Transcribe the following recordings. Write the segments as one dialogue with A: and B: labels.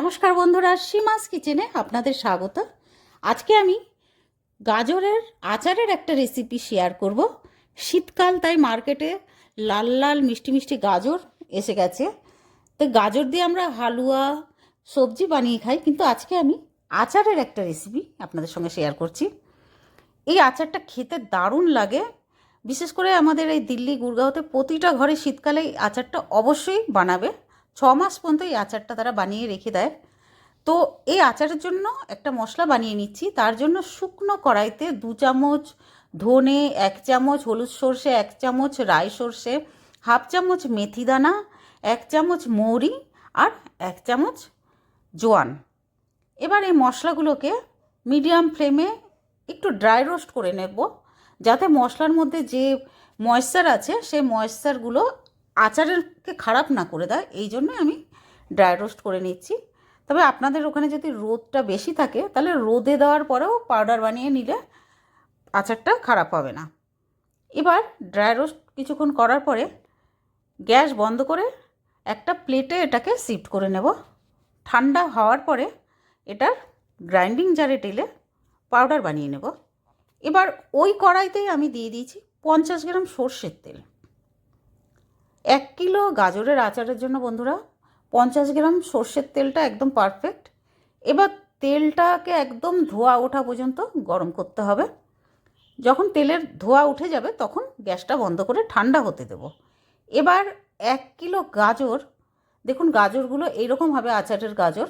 A: নমস্কার বন্ধুরা, সীমাস কিচেনে আপনাদের স্বাগত। আজকে আমি গাজরের আচারের একটা রেসিপি শেয়ার করব। শীতকাল, তাই মার্কেটে লাল লাল মিষ্টি মিষ্টি গাজর এসে গেছে। তো গাজর দিয়ে আমরা হালুয়া, সবজি বানিয়ে খাই, কিন্তু আজকে আমি আচারের একটা রেসিপি আপনাদের সঙ্গে শেয়ার করছি। এই আচারটা খেতে দারুণ লাগে। বিশেষ করে আমাদের এই দিল্লি, গুরগাঁওতে প্রতিটা ঘরে শীতকালে এই আচারটা অবশ্যই বানাবে। ছ মাস পর্যন্ত এই আচারটা তারা বানিয়ে রেখে দেয়। তো এই আচারের জন্য একটা মশলা বানিয়ে নিচ্ছি। তার জন্য শুকনো কড়াইতে দু চামচ ধনে, এক চামচ হলুদ সর্ষে, এক চামচ রাই সর্ষে, হাফ চামচ মেথি দানা, এক চামচ মৌরি আর এক চামচ জোয়ান। এবার এই মশলাগুলোকে মিডিয়াম ফ্লেমে একটু ড্রাই রোস্ট করে নেব। যাতে মশলার মধ্যে যে ময়েশ্চার আছে, সেই ময়েশ্চারগুলো আচারেরকে খারাপ না করে দেয়, এই জন্য আমি ড্রাই রোস্ট করে নিচ্ছি। তবে আপনাদের ওখানে যদি রোদটা বেশি থাকে, তাহলে রোদে দেওয়ার পরেও পাউডার বানিয়ে নিলে আচারটা খারাপ হবে না। এবার ড্রাই রোস্ট কিছুক্ষণ করার পরে গ্যাস বন্ধ করে একটা প্লেটে এটাকে শিফট করে নেব। ঠান্ডা হওয়ার পরে এটার গ্রাইন্ডিং জারে টেলে পাউডার বানিয়ে নেব। এবার ওই কড়াইতেই আমি দিয়ে দিয়েছি পঞ্চাশ গ্রাম সর্ষের তেল। এক কিলো গাজরের আচারের জন্য বন্ধুরা পঞ্চাশ গ্রাম সর্ষের তেলটা একদম পারফেক্ট এবার তেলটাকে একদম ধোয়া ওঠা পর্যন্ত গরম করতে হবে। যখন তেলের ধোয়া উঠে যাবে তখন গ্যাসটা বন্ধ করে ঠান্ডা হতে দেব। এবার এক কিলো গাজর, দেখুন গাজরগুলো এইরকম হবে আচারের গাজর।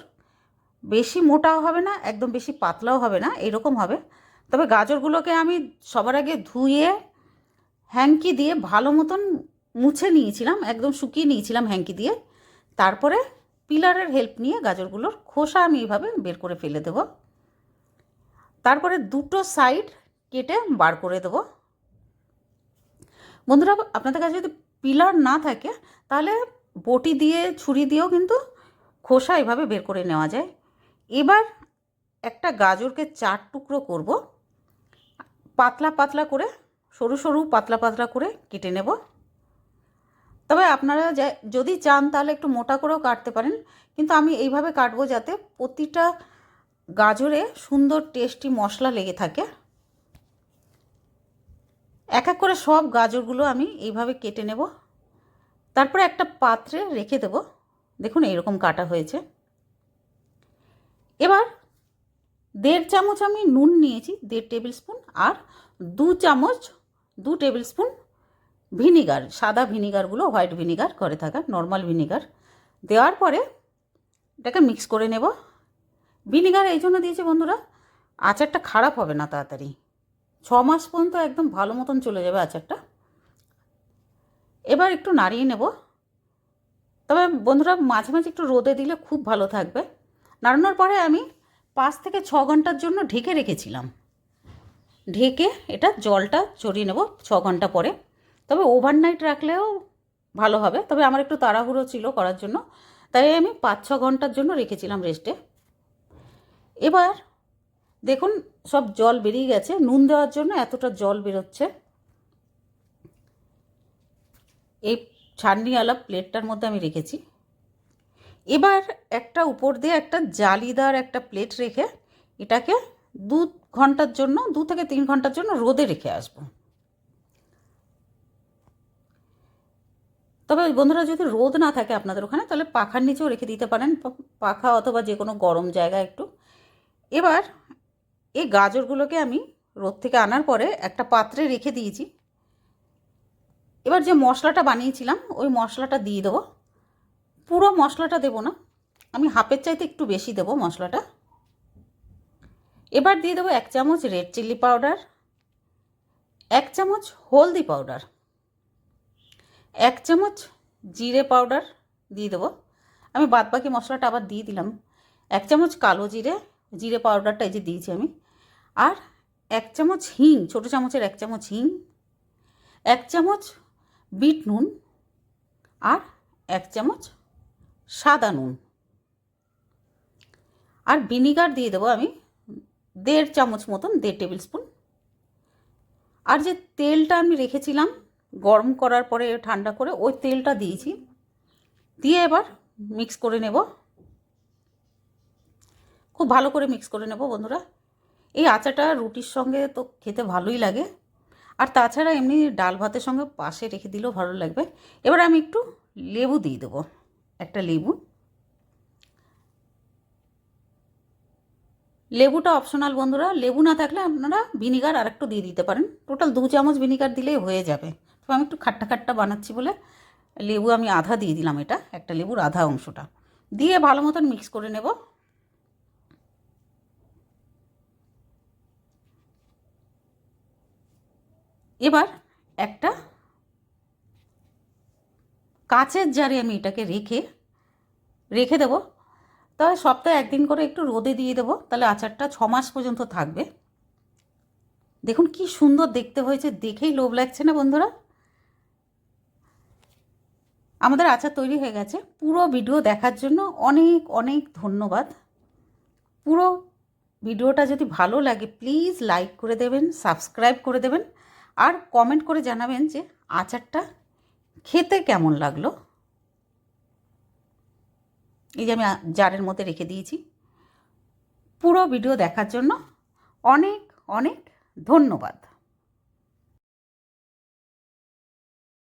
A: বেশি মোটাও হবে না, একদম বেশি পাতলাও হবে না, এইরকম হবে। তবে গাজরগুলোকে আমি সবার আগে ধুয়ে হ্যাঙ্কি দিয়ে ভালো মতন মুছে নিয়েছিলাম, একদম শুকিয়ে নিয়েছিলাম হ্যাঙ্কি দিয়ে। তারপরে পিলারের হেল্প নিয়ে গাজরগুলোর খোসা আমি এইভাবে বের করে ফেলে দেব। তারপরে দুটো সাইড কেটে বার করে দেব। বন্ধুরা, আপনাদের কাছে যদি পিলার না থাকে, তাহলে বটি দিয়ে, ছুরি দিয়েও কিন্তু খোসা এভাবে বের করে নেওয়া যায়। এবার একটা গাজরকে চার টুকরো করব। পাতলা পাতলা করে, সরু সরু পাতলা পাতলা করে কেটে নেব। তবে আপনারা যদি চান তাহলে একটু মোটা করেও কাটতে পারেন। কিন্তু আমি এইভাবে কাটবো যাতে প্রতিটা গাজরে সুন্দর টেস্টি মশলা লেগে থাকে। এক এক করে সব গাজরগুলো আমি এইভাবে কেটে নেব। তারপরে একটা পাত্রে রেখে দেব। দেখুন এইরকম কাটা হয়েছে। এবার দেড় চামচ আমি নুন নিয়েছি, দেড় টেবিল স্পুন, আর দু চামচ, দু টেবিল স্পুন ভিনিগার, সাদা ভিনিগারগুলো হোয়াইট ভিনিগার ঘরে থাকা নর্মাল ভিনিগার। দেওয়ার পরে এটাকে মিক্স করে নেব। ভিনিগার এই জন্য দিয়েছি বন্ধুরা, আচারটা খারাপ হবে না তাড়াতাড়ি। ছ মাস পর্যন্ত একদম ভালো মতন চলে যাবে আচারটা। এবার একটু নাড়িয়ে নেব। তবে বন্ধুরা, মাঝে মাঝে একটু রোদে দিলে খুব ভালো থাকবে। নাড়ানোর পরে আমি পাঁচ থেকে ছ ঘণ্টার জন্য ঢেকে রেখেছিলাম। ঢেকে এটা জলটা চড়িয়ে নেব ছ ঘণ্টা পরে। তবে ওভারনাইট রাখলেও ভালো হবে। তবে আমার একটু তাড়াহুড়ো ছিল করার জন্য। তাই আমি পাঁচ ছ ঘণ্টার জন্য রেখেছিলাম রেস্টে এবার দেখুন, সব জল বেরিয়ে গেছে। নুন দেওয়ার জন্য এতটা জল বেরোচ্ছে। এই ছান্নিওয়ালা প্লেটটার মধ্যে আমি রেখেছি। এবার একটা উপর দিয়ে একটা জালিদার একটা প্লেট রেখে এটাকে দু ঘণ্টার জন্য, দু থেকে তিন ঘণ্টার জন্য রোদে রেখে আসব। তবে ওই বন্ধুরা যদি রোদ না থাকে আপনাদের ওখানে, তাহলে পাখার নিচেও রেখে দিতে পারেন। পাখা অথবা যে কোনো গরম জায়গা একটু। এবার এই গাজরগুলোকে আমি রোদ থেকে আনার পরে একটা পাত্রে রেখে দিয়েছি। এবার যে মশলাটা বানিয়েছিলাম, ওই মশলাটা দিয়ে দেবো। পুরো মশলাটা দেব না, আমি হাফের চাইতে একটু বেশি দেবো মশলাটা। এবার দিয়ে দেবো এক চামচ রেড চিলি পাউডার, এক চামচ হলদি পাউডার। এক চামচ জিরে পাউডার দিয়ে দেবো। আমি বাদবাকি মশলাটা আবার দিয়ে দিলাম। এক চামচ কালো জিরে জিরে পাউডারটা এই যে দিয়েছি আমি। আর এক চামচ হিং, ছোটো চামচের এক চামচ হিং, এক চামচ বিট নুন আর এক চামচ সাদা নুন। আর ভিনিগার দিয়ে দেবো আমি দেড় চামচ মতন, দেড় টেবিল স্পুন। আর যে তেলটা আমি রেখেছিলাম গরম করার পরে ঠান্ডা করে ওই তেলটা দিয়েছি। দিয়ে এবার মিক্স করে নেব। খুব ভালো করে মিক্স করে নেব বন্ধুরা। এই আচাটা রুটির সঙ্গে তো খেতে ভালোই লাগে। আর তাছাড়া এমনি ডাল ভাতের সঙ্গে পাশে রেখে দিলেও ভালো লাগবে। এবার আমি একটু লেবু দিয়ে দেবো, একটা লেবু। লেবুটা অপশনাল বন্ধুরা, লেবু না থাকলে আপনারা ভিনিগার আর একটু দিয়ে দিতে পারেন। টোটাল দু চামচ ভিনিগার দিলেই হয়ে যাবে। তো আমি একটু খাট্টা খাট্টা বানাচ্ছি বলে লেবু আমি আধা দিয়ে দিলাম এটা, একটা লেবুর আধা অংশটা। দিয়ে ভালো মতন মিক্স করে নেব। এবার একটা কাচের জারে আমি এটাকে রেখে রেখে দেবো। তবে সপ্তাহে একদিন করে একটু রোদে দিয়ে দেবো, তাহলে আচারটা ছ মাস পর্যন্ত থাকবে। দেখুন কি সুন্দর দেখতে হয়েছে, দেখেই লোভ লাগছে না বন্ধুরা? আমাদের আচার তৈরি হয়ে গেছে। পুরো ভিডিও দেখার জন্য অনেক অনেক ধন্যবাদ। পুরো ভিডিওটা যদি ভালো লাগে প্লিজ লাইক করে দেবেন সাবস্ক্রাইব করে দেবেন, আর কমেন্ট করে জানাবেন যে আচারটা খেতে কেমন লাগল। এই যে আমি জারের মধ্যে রেখে দিয়েছি। পুরো ভিডিও দেখার জন্য অনেক অনেক ধন্যবাদ।